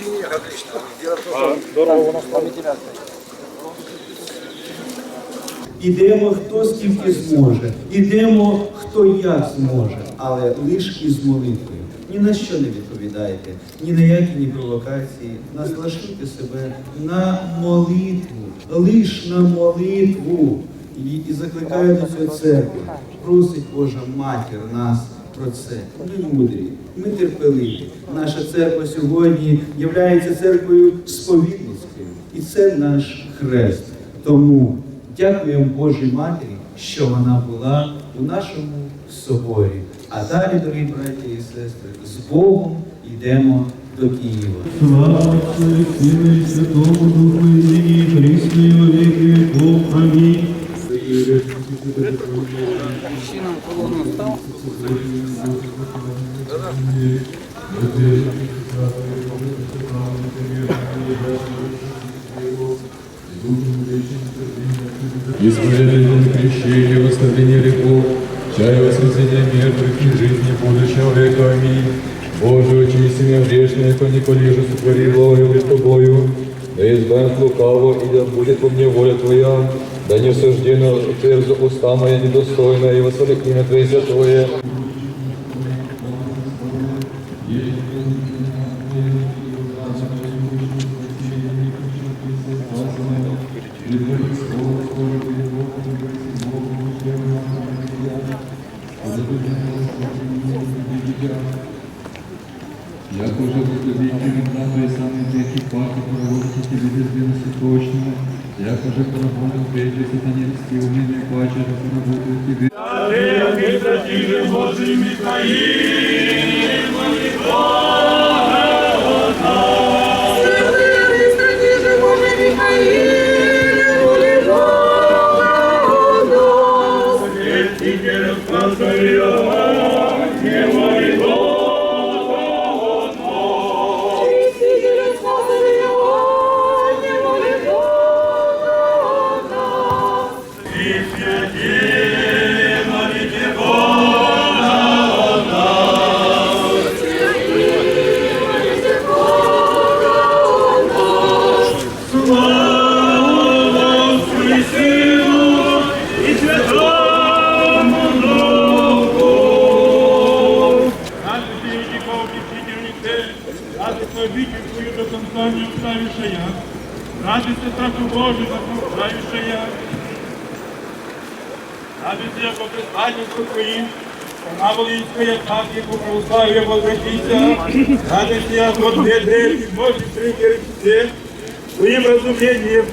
Не-не-не, отлично. Дело в том, что нас по вентиляции. Ідемо хто скільки зможе, ідемо хто як зможе, але лиш із молитвою. Ні на що не відповідайте, ні на які ні провокації. Наслажуйте себе на молитву, лиш на молитву. І, і закликаю до цього церкви. Просить Божа матір нас про це. Ми мудрі, ми терпеливі. Наша церква сьогодні є церквою сповідницькою, і це наш хрест. Тому дякуємо Божій Матері, що вона була у нашому соборі. А далі, дорогі браті і сестри, з Богом йдемо до Києва. Слава и Святому Духу, и присно и во веки веков. Аминь. Мужчинам колонну стал. Исповедание крещение, восстановление грехов, чая воскресения мертвых и жизни будущего века. Аминь. Боже, очисти меня грешное, то николи же сотвори благое пред Тобою, да избавь от лукаво, и да будет во мне воля Твоя, да не суждено отверзу уста моя недостойная, и восхвалит имя Твое святое. Веки пахи проводите тебе безвинности точно, як уже поработал прежде сатане льсти, умение плача, да поработал тебе. Радуйся, обитель до конца не оставившая, радуйся страху Божий, заслужающая, радуйся, яко предстательство Твоим, сама Волинская, так, яко православие возвратися, радуйся, яко две древни Божьи прикерпите, Твоим разумением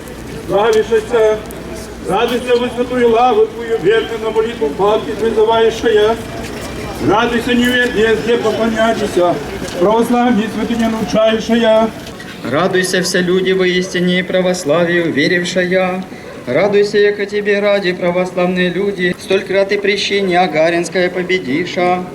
славишься, радуйся высотую лаву Твою, верно на молитву палки призывающая, Радуйся, неверие, где поклоняйтеся, православие святыня научающая. Радуйся, все люди воистине и православию, верившая. Радуйся, яко тебе ради, православные люди, столь краты прещения Агаринская победиша.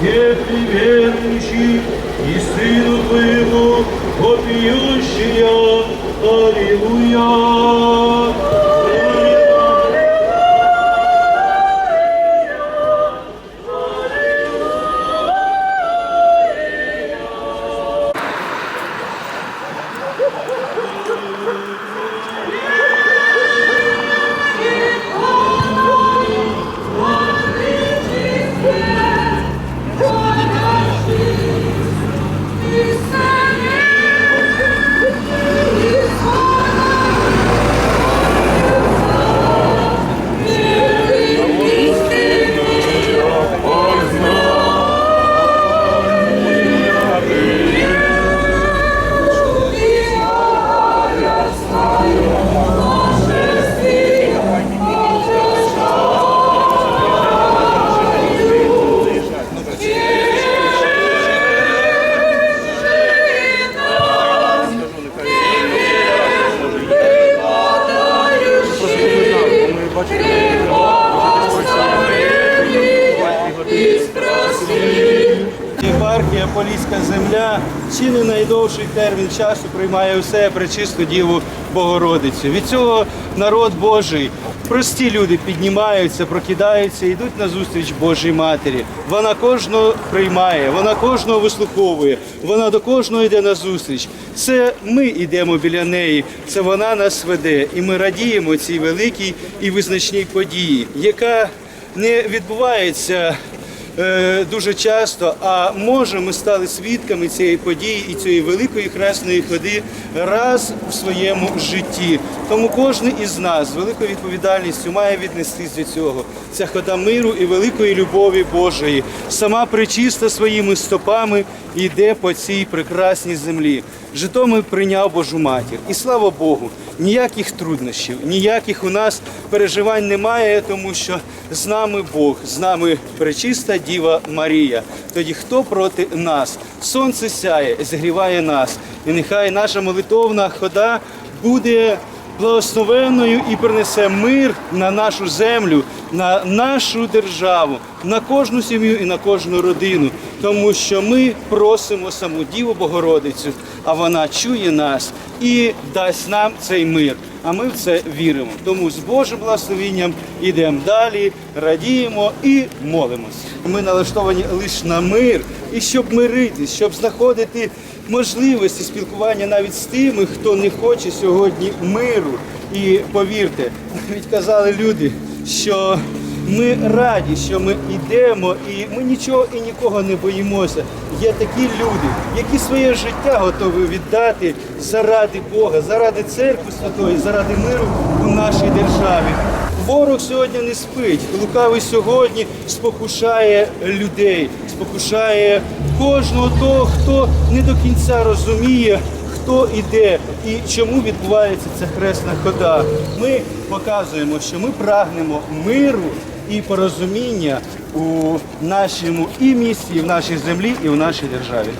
Твоему, где верующий, и Сыну Твоему, вопиющая, Аллилуйя. Немовля чи не найдовший термін часу приймає у себе пречисту Діву Богородицю. Від цього народ Божий, прості люди піднімаються, прокидаються, йдуть на зустріч Божій Матері. Вона кожного приймає, вона кожного вислуховує, вона до кожного йде на зустріч. Це ми йдемо біля неї, це вона нас веде, і ми радіємо цій великій і визначній події, яка не відбувається дуже часто. А може, ми стали свідками цієї події і цієї великої хресної ходи раз в своєму житті. Тому кожен із нас з великою відповідальністю має віднестись до цього. Це хода миру і великої любові Божої. Сама причиста своїми стопами йде по цій прекрасній землі. Житомир прийняв Божу матір. І слава Богу, ніяких труднощів, ніяких у нас переживань немає, тому що з нами Бог, з нами пречиста Діва Марія. Тоді хто проти нас? Сонце сяє, зігріває нас. І нехай наша молитовна хода буде благословенною і принесе мир на нашу землю, на нашу державу, на кожну сім'ю і на кожну родину, тому що ми просимо саму Діву Богородицю, а вона чує нас і дасть нам цей мир. А ми в це віримо. Тому з Божим благословенням йдемо далі, радіємо і молимось. Ми налаштовані лише на мир і щоб миритись, щоб знаходити можливості спілкування навіть з тими, хто не хоче сьогодні миру. І повірте, навіть казали люди, що ми раді, що ми йдемо, і ми нічого і нікого не боїмося. Є такі люди, які своє життя готові віддати заради Бога, заради церкви святої, заради миру у нашій державі. Ворог сьогодні не спить. Лукавий сьогодні спокушає людей, спокушає кожного того, хто не до кінця розуміє, хто іде і чому відбувається ця хресна хода. Ми показуємо, що ми прагнемо миру і порозуміння у нашому і місті, і в нашій землі, і в нашій державі.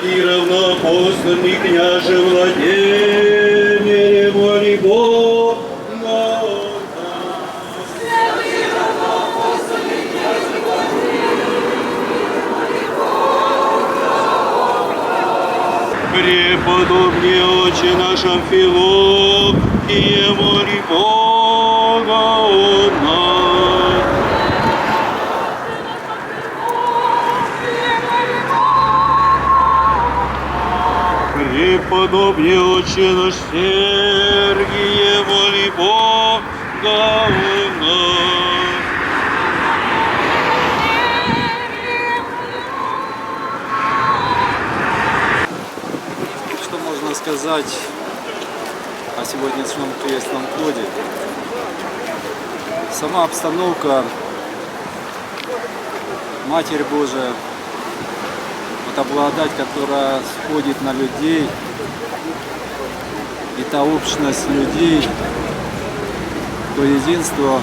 И равнопостольный княже Владимире, воли Бога. Преподобнее очи нашим Амфилов, и моли Бога Преподобный Отче наш Сергие, моли Бога у нас. Можно сказать о сегодняшнем крестном ходе? Сама обстановка, Матерь Божия, вот обладать, которая сходит на людей, и та общность людей, то единство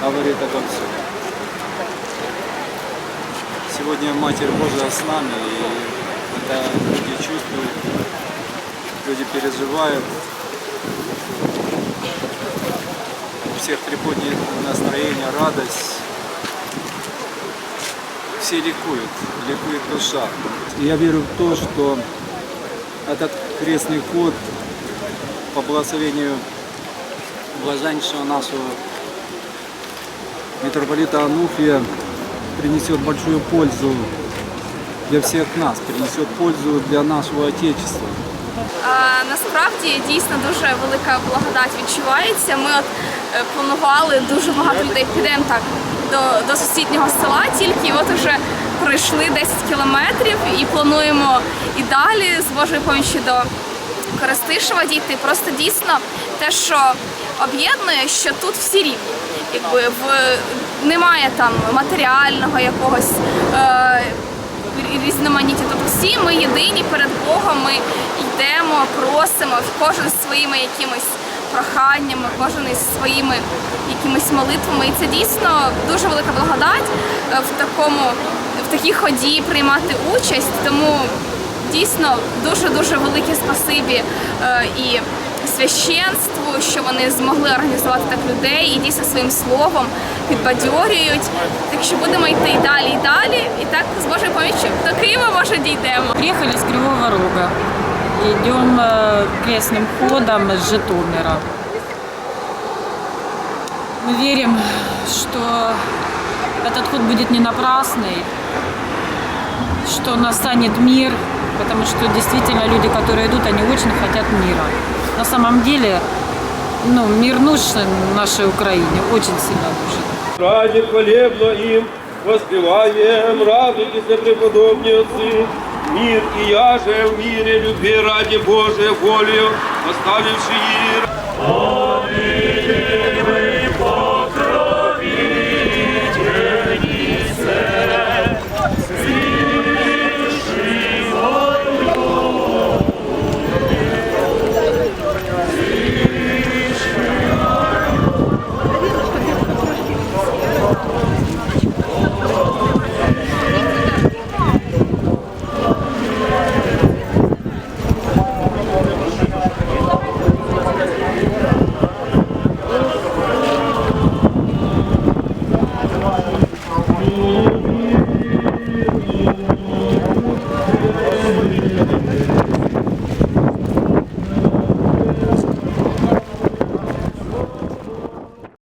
говорит обо всем. Сегодня Матерь Божия с нами, и это люди чувствуют, люди переживают. У всех приходит настроение, радость. Все ликуют, ликует душа. Я верю в то, что этот крестный ход по благословению блаженнейшего нашего митрополита Ануфия принесет большую пользу для всех нас, принесет пользу для нашего Отечества. А, насправді дійсно дуже велика благодать відчувається. Ми от е, планували дуже багато людей підемо так до, до сусіднього села, тільки от уже пройшли 10 кілометрів і плануємо і далі з Божою поміччю до Коростишева дійти. Просто дійсно те, що об'єднує, що тут всі рівні. Якби в немає там матеріального якогось. Е, різноманіття. Тобто всі ми єдині перед Богом, ми йдемо, просимо, кожен своїми якимись проханнями, кожен із своїми якимись молитвами. І це дійсно дуже велика благодать е, в такому в такій ході приймати участь. Тому дійсно дуже дуже велике спасибі е, і священству, що вони змогли організувати так людей і дійсно своїм словом підбадьорюють. Так що будемо йти і далі, і далі. І так з Божою поміччю до Києва може дійдемо. Приехали с Кривого Рога. Идем э, крестным ходом с Житомира. Мы верим, что этот ход будет не напрасный, Что настанет мир, потому что действительно люди, которые идут, они очень хотят мира. На самом деле, ну, мир нужен нашей Украине, очень сильно нужен. Раді хвалебно им воспеваем, радуйтесь, преподобні отцы, мир и я же в мире любви ради Божией волею, оставивши их.